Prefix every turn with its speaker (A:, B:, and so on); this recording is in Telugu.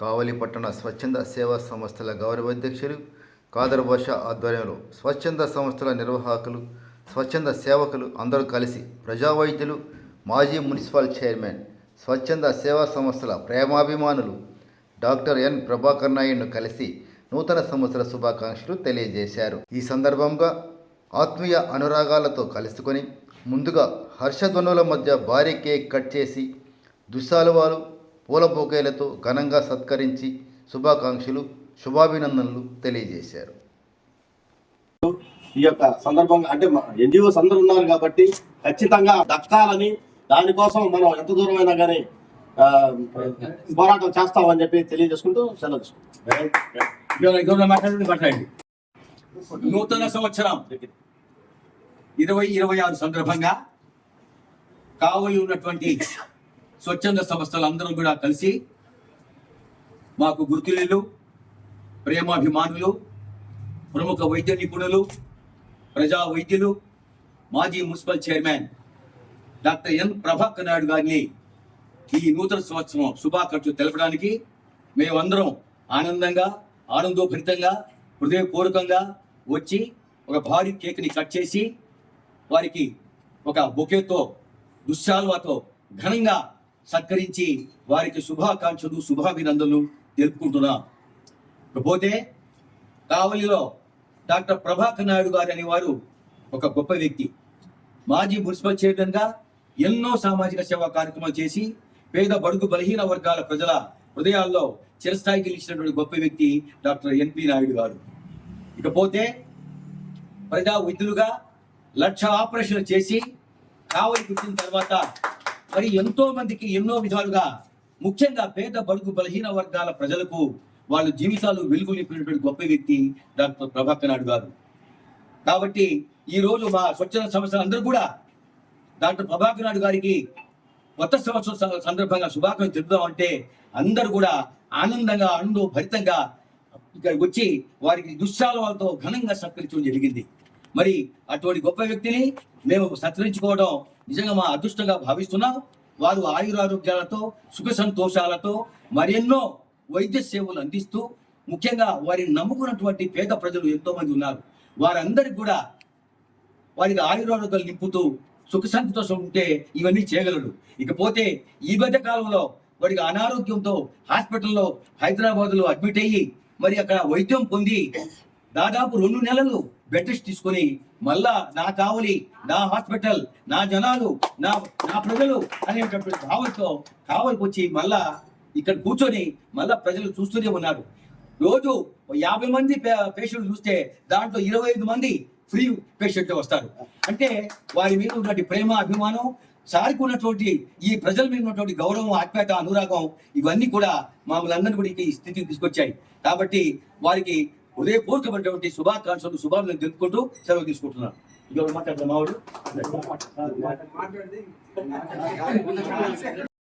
A: కావలి పట్టణ స్వచ్ఛంద సేవా సంస్థల గౌరవ అధ్యక్షులు కాదర్ భాష ఆధ్వర్యంలో స్వచ్ఛంద సంస్థల నిర్వాహకులు స్వచ్ఛంద సేవకులు అందరూ కలిసి ప్రజా వైద్యులు మాజీ మున్సిపల్ చైర్మన్ స్వచ్ఛంద సేవా సంస్థల ప్రేమాభిమానులు డాక్టర్ ఎన్. ప్రభాకర్ నాయుడును కలిసి నూతన సంవత్సర శుభాకాంక్షలు తెలియజేశారు. ఈ సందర్భంగా ఆత్మీయ అనురాగాలతో కలుసుకొని ముందుగా హర్షధ్వనుల మధ్య భారీ కేక్ కట్ చేసి దుస్సాలువాలు పూల బొకేలతో ఘనంగా సత్కరించి శుభాకాంక్షలు శుభాభినందనలు తెలియజేశారు.
B: ఈ యొక్క సందర్భంగా అంటే ఎన్జిఓస్ అందరూ ఉన్నారు కాబట్టి ఖచ్చితంగా దక్కాలని దానికోసం మనం ఎంత దూరమైనా కానీ ఆ, పోరాటం చేస్తామని చెప్పి తెలియజేసుకుంటూ సెలవు
C: నూతన సంవత్సరం. ఇరవై ఇరవై ఆరు సందర్భంగా కావలి ఉన్నటువంటి స్వచ్ఛంద సంస్థలు అందరం కూడా కలిసి మాకు గుర్తులు ప్రేమాభిమానులు ప్రముఖ వైద్య నిపుణులు ప్రజా వైద్యులు మాజీ municipal chairman doctor N Prabhakar Naidu గారిని ఈ నూతన సంవత్సరం శుభాకాంక్షలు తెలపడానికి మేమందరం ఆనందంగా ఆనందోభరితంగా హృదయపూర్వకంగా వచ్చి ఒక భారీ కేక్ని కట్ చేసి వారికి ఒక బొకేతో దుశ్శాల్వాతో ఘనంగా సత్కరించి వారికి శుభాకాంక్షలు శుభాభినందనలు తెలుపుకుంటున్నా. ఇకపోతే కావలిలో డాక్టర్ ప్రభాకర్ నాయుడు గారు అనేవారు ఒక గొప్ప వ్యక్తి. మాజీ మున్సిపల్ చైర్మన్గా ఎన్నో సామాజిక సేవా కార్యక్రమాలు చేసి పేద బడుగు బలహీన వర్గాల ప్రజల హృదయాల్లో చిరస్థాయికి నిలిచినటువంటి గొప్ప వ్యక్తి డాక్టర్ ఎన్పి నాయుడు గారు. ఇకపోతే ప్రజా వైద్యులుగా లక్ష ఆపరేషన్లు చేసి కావలికి వచ్చిన తర్వాత మరి ఎంతో మందికి ఎన్నో విధాలుగా ముఖ్యంగా పేద బడుగు బలహీన వర్గాల ప్రజలకు వాళ్ళ జీవితాలు వెలుగు నింపినటువంటి గొప్ప వ్యక్తి డాక్టర్ ప్రభాకర్ నాయుడు గారు. కాబట్టి ఈ రోజు మా స్వచ్ఛంద సంస్థలు అందరూ కూడా డాక్టర్ ప్రభాకర్ నాయుడు గారికి కొత్త సంవత్సరం సందర్భంగా శుభాకాంక్షలు తెలుపుదామంటే అందరూ కూడా ఆనందంగా ఆనందో భరితంగా ఇక్కడికి వచ్చి వారికి దుశ్శాలతో ఘనంగా సత్కరించడం జరిగింది. మరి అటువంటి గొప్ప వ్యక్తిని మేము సత్కరించుకోవడం నిజంగా మా అదృష్టంగా భావిస్తున్నాం వారు ఆయురారోగ్యాలతో సుఖ సంతోషాలతో మరెన్నో వైద్య సేవలు అందిస్తూ ముఖ్యంగా వారిని నమ్ముకున్నటువంటి పేద ప్రజలు ఎంతో మంది ఉన్నారు. వారందరికి కూడా వారికి ఆయురారోగ్యాలు నింపుతూ సుఖ సంతోషం ఉంటే ఇవన్నీ చేయగలడు ఇకపోతే ఈ మధ్య కాలంలో వాడికి అనారోగ్యంతో హాస్పిటల్లో హైదరాబాద్లో అడ్మిట్ అయ్యి మరి అక్కడ వైద్యం పొంది దాదాపు రెండు నెలలు బెడ్ రెస్ట్ తీసుకొని మళ్ళా నా కావలి నా హాస్పిటల్ నా జనాలు నా నా ప్రజలు అనేటటువంటి భావంతో కావలికి వచ్చి మళ్ళా ఇక్కడ కూర్చొని మళ్ళా ప్రజలు చూస్తూనే ఉన్నారు. రోజు యాభై మంది పేషెంట్ చూస్తే దాంట్లో ఇరవై ఐదు మంది ఫ్రీ పేషెంట్ వస్తారు. అంటే వారి మీద ఉన్నటువంటి ప్రేమ అభిమానం సారికి ఉన్నటువంటి ఈ ప్రజల మీద ఉన్నటువంటి గౌరవం ఆత్మీయత అనురాగం ఇవన్నీ కూడా మమ్మల్ని అందరినీ కూడా ఈ స్థితికి తీసుకొచ్చాయి. కాబట్టి వారికి హృదయపూర్వకమైనటువంటి శుభాకాంక్షలు శుభాలను తెలుపుకుంటూ సెలవు తీసుకుంటున్నాను. ఇంకెవరు మాట్లాడతారు? మావాడు